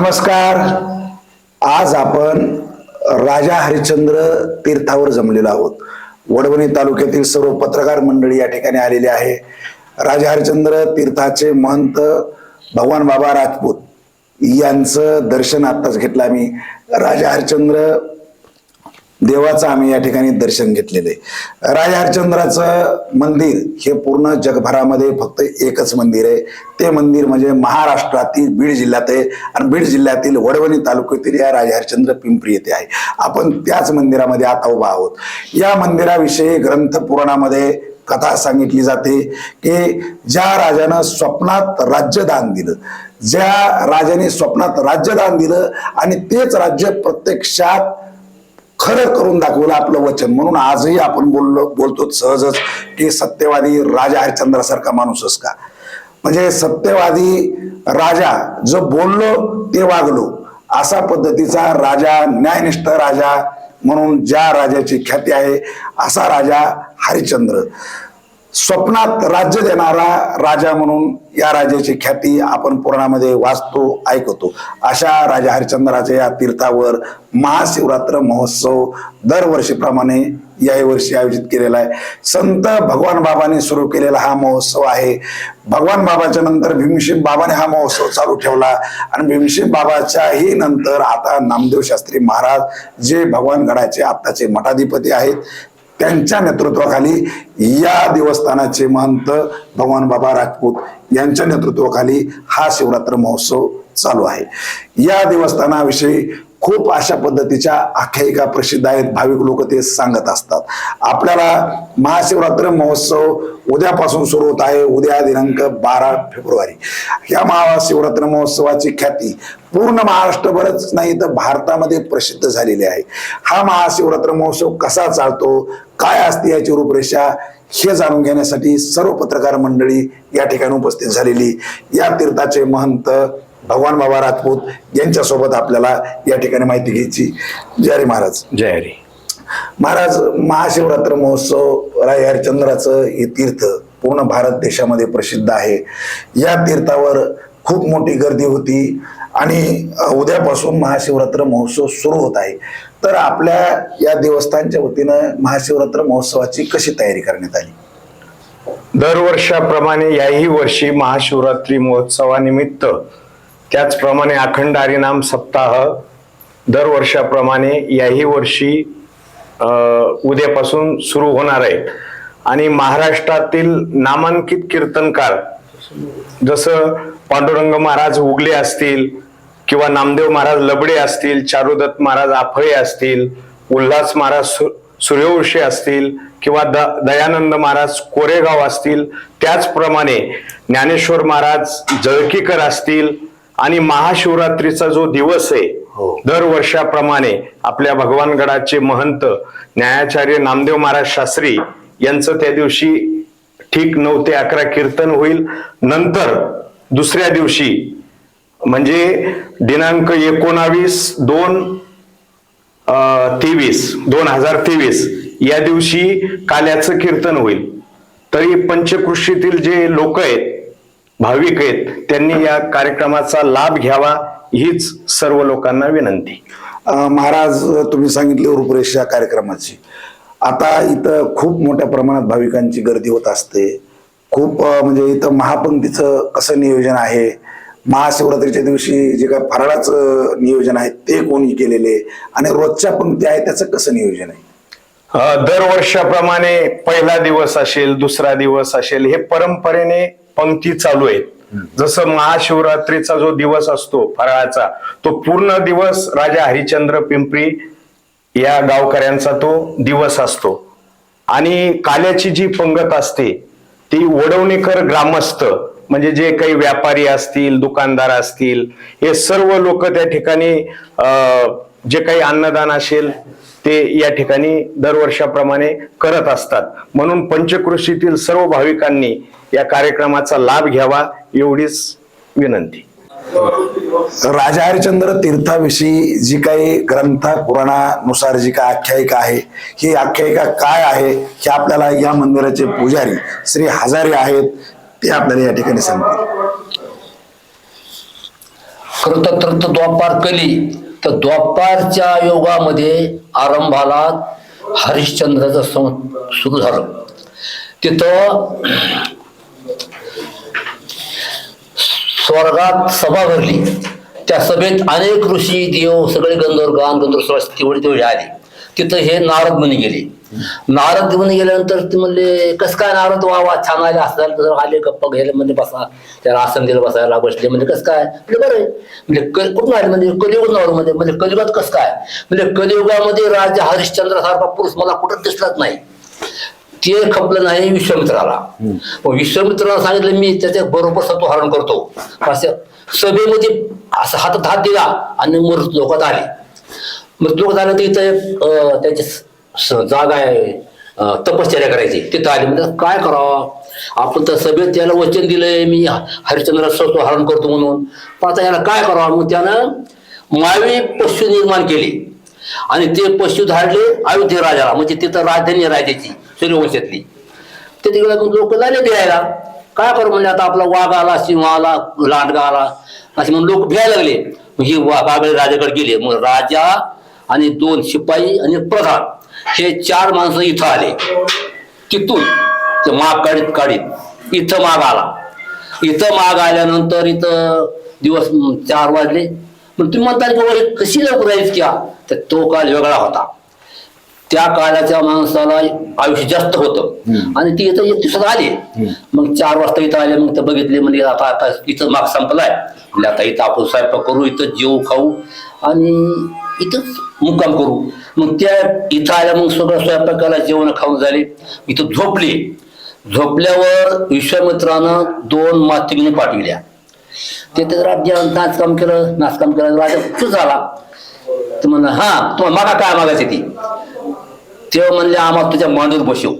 नमस्कार. आज आपण राजा हरिश्चंद्र तीर्थावर जमलेलो आहोत. वडवणी तालुक्यातील सर्व पत्रकार मंडळी या ठिकाणी आलेली आहे. राजा हरिश्चंद्र तीर्थाचे महंत भगवान बाबा राजपूत यांचं दर्शन आत्ताच घेतलं आम्ही. राजा हरिश्चंद्र देवाचं आम्ही या ठिकाणी दर्शन घेतलेलं आहे. राजा हरिश्चंद्राचं मंदिर हे पूर्ण जगभरामध्ये फक्त एकच मंदिर आहे. ते मंदिर म्हणजे महाराष्ट्रातील बीड जिल्ह्यात आहे. आणि बीड जिल्ह्यातील वडवणी तालुक्यातील या राजा हरिश्चंद्र पिंपरी येथे आहे. आपण त्याच मंदिरामध्ये आता उभा आहोत. या मंदिराविषयी ग्रंथ पुराणामध्ये कथा सांगितली जाते की ज्या राजानं स्वप्नात राज्यदान दिलं ज्या राजाने स्वप्नात राज्यदान दिलं आणि तेच राज्य प्रत्यक्षात खरं करून दाखवलं आपलं वचन. म्हणून आजही आपण बोललो बोलतो सहजच की सत्यवादी राजा हरिश्चंद्रासारखा माणूसच का? म्हणजे सत्यवादी राजा जो बोललो ते वागलो. असा पद्धतीचा राजा न्यायनिष्ठ राजा म्हणून ज्या राजाची ख्याती आहे असा राजा हरिश्चंद्र. स्वप्नात राज्य देणारा राजा म्हणून या राजाची ख्याती आपण पुराणामध्ये वाचतो ऐकतो. अशा राजा हरिश्चंद्राच्या या तीर्थावर महाशिवरात्र महोत्सव दरवर्षीप्रमाणे याही वर्षी आयोजित केलेला आहे. संत भगवान बाबांनी सुरू केलेला हा महोत्सव आहे. भगवान बाबाच्या नंतर भीमसेन बाबाने हा महोत्सव चालू ठेवला आणि भीमसेन बाबाच्याही नंतर आता नामदेव शास्त्री महाराज जे भगवान गडाचे आत्ताचे मठाधिपती आहेत त्यांच्या नेतृत्वाखाली या देवस्थानाचे महंत भगवान बाबा राजपूत यांच्या नेतृत्वाखाली हा शिवरात्र महोत्सव चालू आहे. या देवस्थानाविषयी खूप अशा पद्धतीच्या आख्यायिका प्रसिद्ध आहेत. भाविक लोक ते सांगत असतात. आपल्याला महाशिवरात्र महोत्सव उद्यापासून सुरू होत आहे. उद्या दिनांक बारा फेब्रुवारी. या महाशिवरात्र महोत्सवाची ख्याती पूर्ण महाराष्ट्रभरच नाही तर भारतामध्ये प्रसिद्ध झालेली आहे. हा महाशिवरात्र महोत्सव कसा चालतो? काय असते याची रूपरेषा हे जाणून घेण्यासाठी सर्व पत्रकार मंडळी या ठिकाणी उपस्थित झालेली. या तीर्थाचे महंत भगवान बाबा राजपूत यांच्यासोबत आपल्याला या ठिकाणी माहिती घ्यायची. जय हरी महाराज. जय हरी. महाराज महाशिवरात्र महोत्सव राय हरिश्चंद्राचं हे तीर्थ पूर्ण भारत देशामध्ये प्रसिद्ध आहे. या तीर्थावर खूप मोठी गर्दी होती आणि उद्यापासून महाशिवरात्र महोत्सव सुरू होत आहे. तर आपल्या या देवस्थानच्या वतीनं महाशिवरात्र महोत्सवाची कशी तयारी करण्यात आली? दरवर्षाप्रमाणे याही वर्षी महाशिवरात्री महोत्सवानिमित्त त्याचप्रमाणे अखंड हरिनाम सप्ताह दरवर्षाप्रमाणे याही वर्षी उद्यापासून सुरू होणार आहे. आणि महाराष्ट्रातील नामांकित कीर्तनकार जसं पांडुरंग महाराज उगले असतील किंवा नामदेव महाराज लबडे असतील चारुदत्त महाराज आफळे असतील उल्हास महाराज सु- सूर्यवंशी असतील किंवा द दयानंद महाराज कोरेगाव असतील त्याचप्रमाणे ज्ञानेश्वर महाराज जळकीकर असतील आणि महाशिवरात्रीचा जो दिवस आहे हो. दरवर्षाप्रमाणे आपल्या भगवानगडाचे महंत न्यायाचार्य नामदेव महाराज शास्त्री यांचं त्या दिवशी ठीक नऊ ते अकरा कीर्तन होईल नंतर दुसऱ्या दिवशी म्हणजे दिनांक एकोणावीस दोन तेवीस दोन हजार तेवीस या दिवशी काल्याचं कीर्तन होईल तरी पंचकृषीतील जे लोक आहेत भाविक आहेत त्यांनी या कार्यक्रमाचा लाभ घ्यावा हीच सर्व लोकांना विनंती. महाराज तुम्ही सांगितली रूपरेषा कार्यक्रमाची. आता इथं खूप मोठ्या प्रमाणात भाविकांची गर्दी होत असते. खूप म्हणजे इथं महापंक्तीचं कसं नियोजन आहे? महाशिवरात्रीच्या दिवशी जे काय फराळाचं नियोजन आहे ते कोणी केलेले? आणि रोजच्या पंक्ती आहे त्याचं कसं नियोजन आहे? दरवर्षाप्रमाणे पहिला दिवस असेल दुसरा दिवस असेल हे परंपरेने पंक्ती चालू आहेत. जसं महाशिवरात्रीचा जो दिवस असतो फराळाचा तो पूर्ण दिवस राजा हरिश्चंद्र पिंपरी या गावकऱ्यांचा तो दिवस असतो. आणि काल्याची जी पंगत असते ती वडवणीकर ग्रामस्थ म्हणजे जे काही व्यापारी असतील दुकानदार असतील हे सर्व लोक त्या ठिकाणी अं, जे काही अन्नदान असेल ते या ठिकाणी दरवर्षाप्रमाणे करत असतात. म्हणून पंचकृषीतील सर्व भाविकांनी या कार्यक्रमाचा लाभ घ्यावा एवढीच विनंती. राजा हरिश्चंद्र तीर्थाविषयी जी काही ग्रंथा पुराणानुसार जी काय आख्यायिका आहे ही आख्यायिका काय आहे हे आपल्याला या मंदिराचे पुजारी श्री हजारे आहेत ते आपल्याला या ठिकाणी सांगतील. तर द्वापार कली तर द्वापारच्या योगामध्ये आरंभाला हरिश्चंद्राचं सं सुरू झालं. तिथं स्वर्गात सभा भरली. त्या सभेत अनेक ऋषी देव सगळे गंधर्व गान गंधर्व तेवढे तेवढे आले. तिथं हे नारद मुनी गेले. नारद मुनी गेल्यानंतर ते म्हणले कस काय नारद वा वा छान आले असतात तर आले गप्पा घ्यायला म्हणजे बसा. त्याला आसन दिलं बसायला बसले. म्हणजे कसं काय? म्हणजे बरं. म्हणजे कुठून आले? म्हणजे कलियुग नावर मध्ये म्हणजे कलियुगात कसं काय? म्हणजे कलियुगामध्ये राजा हरिश्चंद्र सारखा पुरुष मला कुठं दिसलाच नाही. ते खपलं नाही विश्वामित्राला. विश्वामित्राला सांगितलं मी त्याच्या बरोबर सत्व हरण करतो. असं सभेमध्ये असं हातात हात दिला आणि मृत लोकात आले. मग लोकात आले तर इथं एक, त्याची स- स- जागा आहे तपश्चर्या करायची. तिथं आले म्हणजे काय करावं? आपण तर सभेत त्याला वचन दिलंय मी हरिश्चंद्र सत्व हरण करतो म्हणून. पण आता याला काय करावं? मग त्यानं मावी पशु निर्माण केली. आणि ते पशु धाडले अयोध्ये राजाला. म्हणजे तिथं राजधानी राजाची सूर्यवंशातली. ते तिकडे लोक झाले द्यायला काय करू? म्हणजे आता आपला वाघ आला सिंह आला लांडगा आला. असे म्हणून लोक भ्यायला लागले. मग ही वाघाकडे राजाकडे गेले. मग राजा आणि दोन शिपाई आणि प्रधान. हे चार माणसं इथं आले. तिथून ते माग काढीत काढीत. इथं माग आला. इथं माग आल्यानंतर इथं दिवस चार वाजले. मग तुम्ही म्हणता की "वय, कशी लवकर आहेस क्या तर तो काळ वेगळा होता. त्या काळाच्या माणसाला आयुष्य जास्त होतं. आणि ती इथं एक दिवसात आली. मग चार वाजता इथं आले मग ते बघितले म्हणजे आता आता इथं माग संपलाय. म्हणजे आता इथं आपण स्वयंपाक करू इथं जेऊ खाऊ. आणि इथं? मुक्काम करू. मग त्या इथं आल्या मग सगळं स्वयंपाकाला जेवण खाऊन झाले. इथं झोपले. झोपल्यावर विश्वामित्रानं दोन मातृगिनी पाठविल्या ते तर नाचकाम केलं नाचकाम केलं राजा खुश झाला. तर म्हणलं हा तुम्हाला मागा काय मागायची ती? तेव्हा म्हणले आम्हाला तुझ्या मांडूर बसव.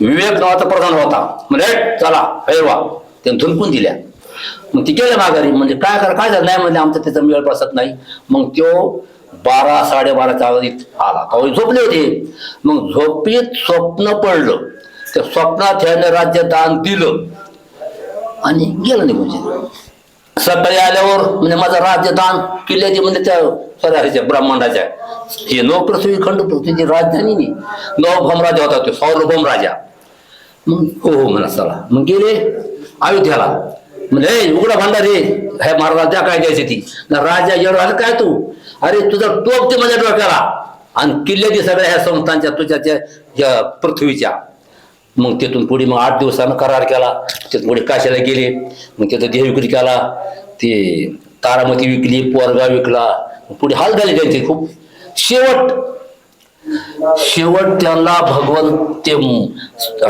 विवेक नावाचा प्रधान होता. म्हणजे चला हैरवा त्याने धुनकून दिल्या. मग ती गेल्या माघारी. म्हणजे काय करा काय झालं? नाही म्हणजे आमचा त्याचा मेळ बसत नाही. मग तो बारा साडेबाराच्या अवधीत आला. कवळी झोपले होते. मग झोपीत स्वप्न पडलं. त्या स्वप्नात ह्याने राज्य दान दिलं. आणि गेलं निघून म्हणजे. सकाळी आल्यावर म्हणजे माझं राज्यदान किल्ल्याची म्हणजे त्या सराच्या ब्रह्मांडाच्या. हे नवपृथ्वी खंड पृथ्वीची राजधानी नाही. नवभम राजा होता तो सौरभम राजा मग हो हो म्हणा चला. मग गेले अयोध्याला. म्हणजे उघडा भांडार रे. हे महाराज त्या काय द्यायची ती. राजा येड आलं काय तू? अरे तुझा टोप ते माझ्या डोक्याला. आणि किल्ल्याची सगळ्या ह्या संस्थांच्या तुझ्या त्या पृथ्वीच्या. मग तिथून पुढे मग आठ दिवसानं करार केला. तिथून पुढे काशीला गेले. मग तिथं देह विक्री केला. ते तारामती विकली पोरगा विकला. पुढे हाल झाले त्यांचे खूप. शेवट शेवट त्यांना भगवंत ते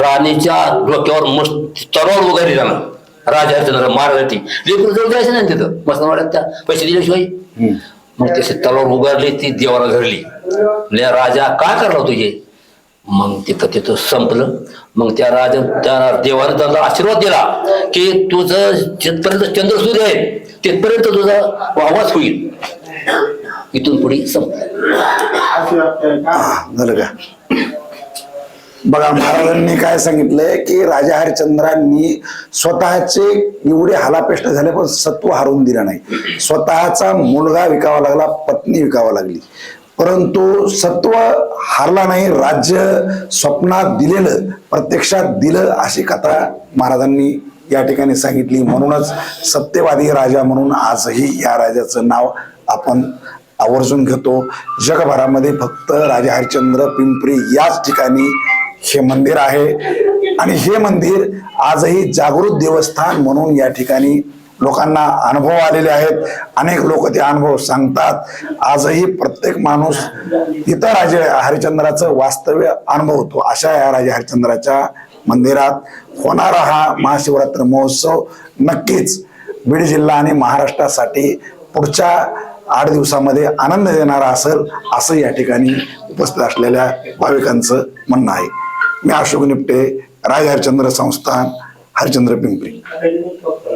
राणीच्या डोक्यावर मस्त तरोड वगैरे झाला. राजा हरिश्चंद्र महाराजांची. लेकरू जवळ जायचं ना तिथं? मसनवाड्यात त्या पैसे दिल्याशिवाय. मग तसे तलवार उगारली ती देवाला धरली. म्हणजे राजा काय करला हो तुझे? मग तिथं तिथं संपलं. मग त्या राजा त्या देवाने त्याला आशीर्वाद दिला की तुझं जिथपर्यंत चंद्र सूर्य आहे तिथपर्यंत तुझा आवाज होईल. इथून पुढे संपलं. झालं का? बघा महाराजांनी काय सांगितलंय की राजा हरिश्चंद्रांनी स्वतःचे एवढे हालापेष्ट झाले पण सत्व हरवून दिलं नाही. स्वतःचा मुलगा विकावा लागला पत्नी विकावा लागली. परंतु सत्व हारला नाही राज्य स्वप्नात दिलेलं प्रत्यक्षात दिलं अशी कथा महाराजांनी या ठिकाणी सांगितली. म्हणूनच सत्यवादी राजा म्हणून आजही या राजाचं नाव आपण आवर्जून घेतो. जगभरामध्ये फक्त राजा हरिश्चंद्र पिंपरी याच ठिकाणी हे मंदिर आहे. आणि हे मंदिर आजही जागृत देवस्थान म्हणून या ठिकाणी लोकांना अनुभव आलेले आहेत. अनेक लोक ते अनुभव सांगतात. आजही प्रत्येक माणूस इतर राजे हरिचंद्राचं वास्तव्य अनुभवतो. अशा या राजा हरिचंद्राच्या मंदिरात होणारा हा महाशिवरात्र महोत्सव नक्कीच बीड जिल्हा आणि महाराष्ट्रासाठी पुढच्या आठ दिवसामध्ये आनंद देणारा असेल असं या ठिकाणी उपस्थित असलेल्या भाविकांचं म्हणणं आहे. मी अशोक निपटे राज हरिश्चंद्र संस्थान हरिश्चंद्र पिंपरी